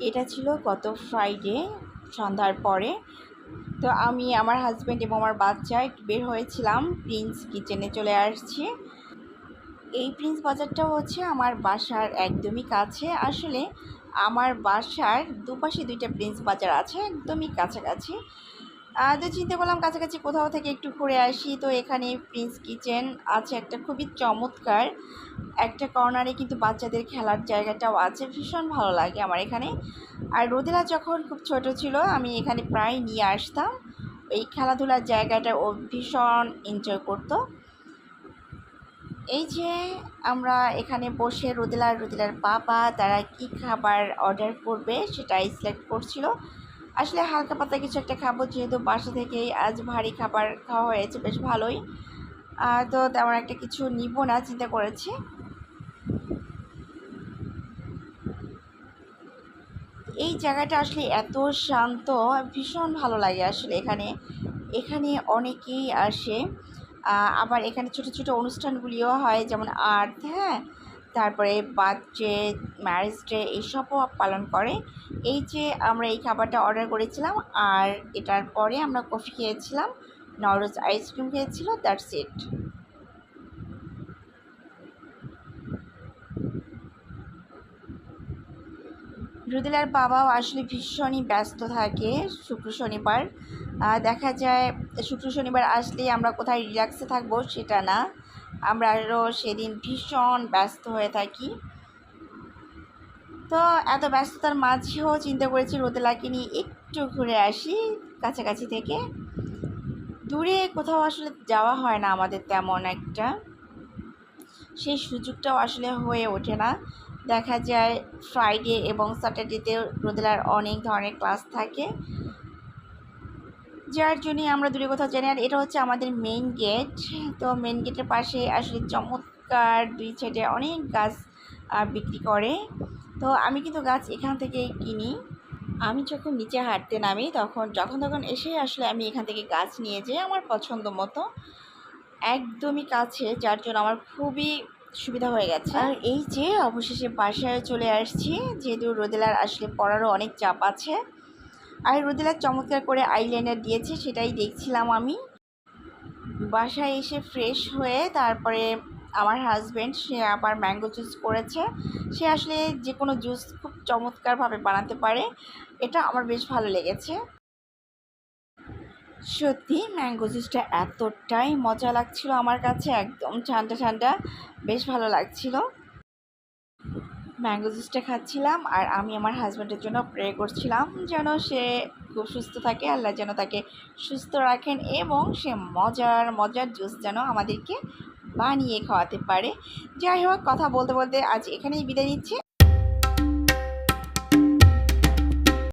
এটা ছিল গত ফ্রাইডে সন্ধ্যার পরে। তো আমি, আমার হাজব্যান্ড এবং আমার বাচ্চা একটু বের হয়েছিলাম প্রিন্স কিচেনে চলে আসছি। এই প্রিন্স বাজারটা হচ্ছে আমার বাসার একদমই কাছে। আসলে আমার বাসার দুপাশে দুইটা প্রিন্স বাজার আছে, একদমই কাছাকাছি। তো চিন্তা করলাম কাছাকাছি কোথাও থেকে একটু ঘুরে আসি। তো এখানে প্রিন্স কিচেন আছে একটা খুবই চমৎকার একটা কর্নারে কিন্তু বাচ্চাদের খেলার জায়গাটাও আছে, ভীষণ ভালো লাগে আমার এখানে। আর রোদেলা যখন খুব ছোট ছিল, আমি এখানে প্রায় নিয়ে আসতাম। এই খেলাধুলার জায়গাটা ও ভীষণ এনজয় করতো। এই যে আমরা এখানে বসে রোদেলা রোদেলার বাবা তারা কি খাবার অর্ডার করবে সেটাই সিলেক্ট করছিল। আসলে হালকা পাতা কিছু একটা খাব, যেহেতু বাসা থেকেই আজ ভারী খাবার খাওয়া হয়েছে, বেশ ভালোই। তো তেমন একটা কিছু নিব না, চিন্তা করেছি। এই জায়গাটা আসলে এত শান্ত, ভীষণ ভালো লাগে আসলে এখানে। এখানে অনেকেই আসে। আবার এখানে ছোট ছোট অনুষ্ঠানগুলিও হয়, যেমন আর্ট হ্যাঁ? তারপরে বার্থডে ম্যারেজ ডে এইসবও পালন করে। এই যে আমরা এই খাবারটা অর্ডার করেছিলাম আর এটার পরে আমরা কফি খেয়েছিলাম নরোজ আইসক্রিম খেয়েছিল দ্যাটস ইট রুদেলার বাবাও আসলে ভীষণই ব্যস্ত থাকে শুক্র শনিবার। দেখা যায় শুক্র শনিবার আসলেই আমরা কোথায় রিল্যাক্সে থাকব সেটা না। আমরা আরও সেদিন ভীষণ ব্যস্ত হয়ে থাকি। তো এত ব্যস্ততার মাঝেও চিন্তা করেছি রোদেলাকে নিয়ে একটু ঘুরে আসি কাছাকাছি থেকে। দূরে কোথাও আসলে যাওয়া হয় না আমাদের তেমন একটা। সেই সুযোগটাও আসলে হয়ে ওঠে না। দেখা যায় ফ্রাইডে এবং স্যাটারডেতে রোদেলার অনেক ধরনের ক্লাস থাকে। যার জন্যই আমরা দূরে কোথাও জানি, আর এটা হচ্ছে আমাদের মেইন গেট তো মেইন গেটের পাশে আসলে চমৎকার দুই সাইডে অনেক গাছ বিক্রি করে। তো আমি কিন্তু গাছ এখান থেকেই কিনি। আমি যখন নিচে হাঁটতে নামি, তখন, যখন, তখন এসে আসলে আমি এখান থেকে গাছ নিয়ে যাই আমার পছন্দ মতো একদমই কাছে, যার জন্য আমার খুবই সুবিধা হয়ে গেছে। আর এই যে অবশেষে বাসায় চলে আসছি, যেহেতু রোদেলার আসলে পড়ারও অনেক চাপ আছে আর রোদেলার চমৎকার করে আইলাইনার দিয়েছে, সেটাই দেখছিলাম আমি। বাসায় এসে ফ্রেশ হয়ে তারপরে আমার হাজব্যান্ড সে আবার ম্যাঙ্গো জুস করেছে। সে আসলে যে কোনো জুস খুব চমৎকারভাবে বানাতে পারে, এটা আমার বেশ ভালো লেগেছে। সত্যি ম্যাঙ্গো জুসটা এতটাই মজা লাগছিল আমার কাছে, একদম ঠান্ডা ঠান্ডা, বেশ ভালো লাগছিল। ম্যাঙ্গো জুসটা খাচ্ছিলাম আর আমি আমার হাজব্যান্ডের জন্য প্রে করছিলাম যেন সে খুব সুস্থ থাকে, আল্লাহ যেন তাকে সুস্থ রাখেন এবং সে মজার মজার জুস যেন আমাদেরকে বানিয়ে খাওয়াতে পারে। যাই হোক, কথা বলতে বলতে আজ এখানেই বিদায় নিচ্ছি।